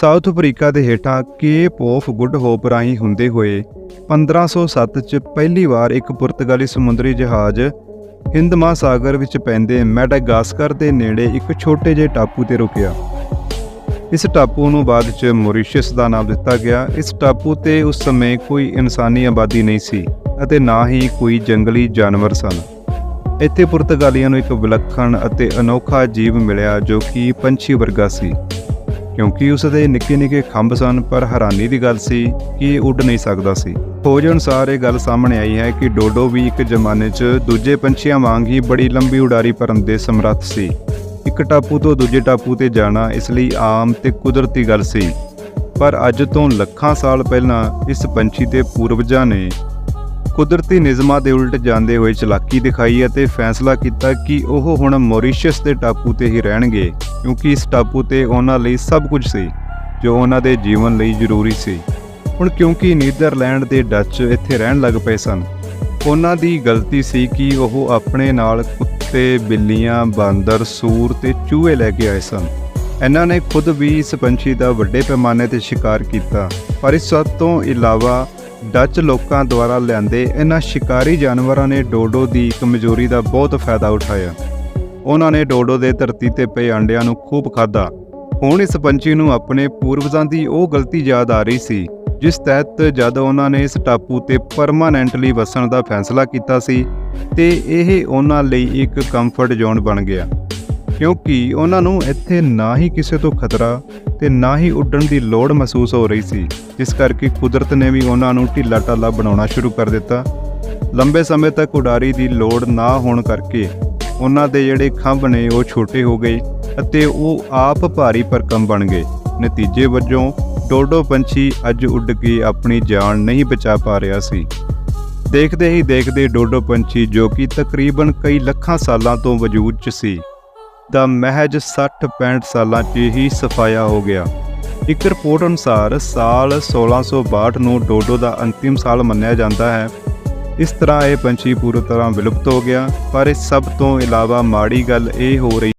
South Africa ਦੇ ਹੇਠਾਂ cape of good hop ਰਾਹੀਂ ਹੁੰਦੇ ਹੋਏ 1507 ਚ ਪਹਿਲੀ ਵਾਰ ਇੱਕ ਪੁਰਤਗਾਲੀ ਸਮੁੰਦਰੀ ਜਹਾਜ਼ ਹਿੰਦ ਮਹਾਸਾਗਰ ਵਿੱਚ ਪੈਂਦੇ ਮੈਡਾਗਾਸਕਰ ਦੇ ਨੇੜੇ ਇੱਕ ਛੋਟੇ ਜਿਹੇ ਟਾਪੂ ਤੇ ਰੁਕਿਆ। ਇਸ ਟਾਪੂ ਨੂੰ ਬਾਅਦ ਚ ਮੌਰੀਸ਼ੀਅਸ ਦਾ ਨਾਮ ਦਿੱਤਾ ਗਿਆ। ਇਸ ਟਾਪੂ ਤੇ ਉਸ ਸਮੇਂ ਕੋਈ ਇਨਸਾਨੀ ਆਬਾਦੀ ਨਹੀਂ ਸੀ ਅਤੇ ਨਾ ਹੀ ਕੋਈ ਜੰਗਲੀ ਜਾਨਵਰ ਸਨ। ਇੱਥੇ ਪੁਰਤਗਾਲੀਆਂ ਨੂੰ ਇੱਕ ਵਿਲੱਖਣ ਅਤੇ ਅਨੋਖਾ ਜੀਵ ਮਿਲਿਆ ਜੋ ਕਿ ਪੰਛੀ ਵਰਗਾ ਸੀ। ਕਿਉਂਕਿ ਉਸ ਦੇ ਨਿੱਕੇ ਨਿੱਕੇ ਖੰਭ ਸਨ, ਪਰ ਹੈਰਾਨੀ ਦੀ ਗੱਲ ਸੀ ਕਿ ਇਹ ਉੱਡ ਨਹੀਂ ਸਕਦਾ ਸੀ। ਖੋਜ ਅਨੁਸਾਰ ਇਹ ਗੱਲ ਸਾਹਮਣੇ ਆਈ ਹੈ ਕਿ ਡੋਡੋ ਵੀ ਇੱਕ ਜ਼ਮਾਨੇ 'ਚ ਦੂਜੇ ਪੰਛੀਆਂ ਵਾਂਗ ਹੀ ਬੜੀ ਲੰਬੀ ਉਡਾਰੀ ਭਰਨ ਦੇ ਸਮਰੱਥ ਸੀ। ਇੱਕ ਟਾਪੂ ਤੋਂ ਦੂਜੇ ਟਾਪੂ ਤੇ ਜਾਣਾ ਇਸ ਲਈ ਆਮ ਤੇ ਕੁਦਰਤੀ ਗੱਲ ਸੀ। ਪਰ ਅੱਜ ਤੋਂ ਲੱਖਾਂ ਸਾਲ ਪਹਿਲਾਂ ਇਸ ਪੰਛੀ ਦੇ ਪੂਰਵਜਾਂ ਨੇ ਕੁਦਰਤੀ ਨਿਯਮਾਂ ਦੇ ਉਲਟ ਜਾਂਦੇ ਹੋਏ ਚਲਾਕੀ ਦਿਖਾਈ ਅਤੇ ਫੈਸਲਾ ਕੀਤਾ ਕਿ ਉਹ ਹੁਣ ਮੌਰੀਸ਼ੀਅਸ ਦੇ ਟਾਪੂ ਤੇ ਹੀ ਰਹਿਣਗੇ, ਕਿਉਂਕਿ ਇਸ ਟਾਪੂ ਤੇ ਉਹਨਾਂ ਲਈ ਸਭ ਕੁਝ ਸੀ, ਜੋ ਉਹਨਾਂ ਦੇ ਜੀਵਨ ਲਈ ਜ਼ਰੂਰੀ ਸੀ। ਹੁਣ ਕਿਉਂਕਿ ਨੀਦਰਲੈਂਡ ਦੇ ਡੱਚ ਇੱਥੇ ਰਹਿਣ ਲੱਗ ਪਏ ਸਨ, ਉਹਨਾਂ ਦੀ ਗਲਤੀ ਸੀ ਕਿ ਉਹ ਆਪਣੇ ਨਾਲ ਕੁੱਤੇ, ਬਿੱਲੀਆਂ, ਬਾਂਦਰ, ਸੂਰ ਤੇ ਚੂਹੇ ਲੈ ਕੇ ਆਏ ਸਨ। ਇਹਨਾਂ ਨੇ ਖੁਦ ਵੀ ਇਸ ਪੰਛੀ ਦਾ ਵੱਡੇ ਪੈਮਾਨੇ ਤੇ ਸ਼ਿਕਾਰ ਕੀਤਾ, ਪਰ ਇਸ ਸਭ ਤੋਂ ਇਲਾਵਾ ਡੱਚ ਲੋਕਾਂ ਦੁਆਰਾ ਲਿਆਂਦੇ ਇਹਨਾਂ ਸ਼ਿਕਾਰੀ ਜਾਨਵਰਾਂ ਨੇ ਡੋਡੋ ਦੀ ਕਮਜ਼ੋਰੀ ਦਾ ਬਹੁਤ ਫਾਇਦਾ ਉਠਾਇਆ। ਉਹਨਾਂ ਨੇ ਡੋਡੋ ਦੇ ਧਰਤੀ ਤੇ ਪਏ ਅੰਡਿਆਂ ਨੂੰ ਖੂਬ ਖਾਧਾ। ਹੁਣ ਇਸ ਪੰਛੀ ਨੂੰ ਆਪਣੇ ਪੂਰਵਜਾਂ ਦੀ ਉਹ ਗਲਤੀ ਯਾਦ ਆ ਰਹੀ ਸੀ, ਜਿਸ ਤਹਿਤ ਜਦ ਉਹਨਾਂ ਨੇ ਇਸ ਟਾਪੂ ਤੇ ਪਰਮਾਨੈਂਟਲੀ ਵਸਣ ਦਾ ਫੈਸਲਾ ਕੀਤਾ ਸੀ, ਤੇ ਇਹ ਉਹਨਾਂ ਲਈ ਇੱਕ ਕੰਫਰਟ ਜ਼ੋਨ ਬਣ ਗਿਆ। ਕਿਉਂਕਿ ਉਹਨਾਂ ਨੂੰ ਇੱਥੇ ਨਾ ਹੀ ਕਿਸੇ ਤੋਂ ਖਤਰਾ ਤੇ ਨਾ ਹੀ ਉੱਡਣ ਦੀ ਲੋੜ ਮਹਿਸੂਸ ਹੋ ਰਹੀ ਸੀ, ਜਿਸ ਕਰਕੇ ਕੁਦਰਤ ਨੇ ਵੀ ਉਹਨਾਂ ਨੂੰ ਢਿੱਲਾ ਢਾਲਾ ਬਣਾਉਣਾ ਸ਼ੁਰੂ ਕਰ ਦਿੱਤਾ। ਲੰਬੇ ਸਮੇਂ ਤੱਕ ਉਡਾਰੀ ਦੀ ਲੋੜ ਨਾ ਹੋਣ ਕਰਕੇ ਉਹਨਾਂ ਦੇ ਜਿਹੜੇ ਖੰਭ ਨੇ ਉਹ ਛੋਟੇ ਹੋ ਗਏ ਅਤੇ ਉਹ ਆਪ ਭਾਰੀ ਭਰਕਮ ਬਣ ਗਏ। ਨਤੀਜੇ ਵਜੋਂ ਡੋਡੋ ਪੰਛੀ ਅੱਜ ਉੱਡ ਕੇ ਆਪਣੀ ਜਾਨ ਨਹੀਂ ਬਚਾ ਪਾ ਰਿਹਾ ਸੀ। ਦੇਖਦੇ ਹੀ ਦੇਖਦੇ ਡੋਡੋ ਪੰਛੀ ਜੋ ਕਿ ਤਕਰੀਬਨ ਕਈ ਲੱਖਾਂ ਸਾਲਾਂ ਤੋਂ ਵਜੂਦ 'ਚ ਸੀ ਦਾ ਮਹਿਜ 60-65 ਸਾਲਾਂ 'ਚ ਹੀ ਸਫਾਇਆ ਹੋ ਗਿਆ। ਇੱਕ ਰਿਪੋਰਟ ਅਨੁਸਾਰ ਸਾਲ 1662 ਨੂੰ ਡੋਡੋ ਦਾ ਅੰਤਿਮ ਸਾਲ ਮੰਨਿਆ ਜਾਂਦਾ ਹੈ। ਇਸ ਤਰ੍ਹਾਂ ਇਹ ਪੰਛੀ ਪੂਰੀ ਤਰ੍ਹਾਂ ਵਿਲੁਪਤ ਹੋ ਗਿਆ, ਪਰ ਇਸ ਸਭ ਤੋਂ ਇਲਾਵਾ ਮਾੜੀ ਗੱਲ ਇਹ ਹੋ ਰਹੀ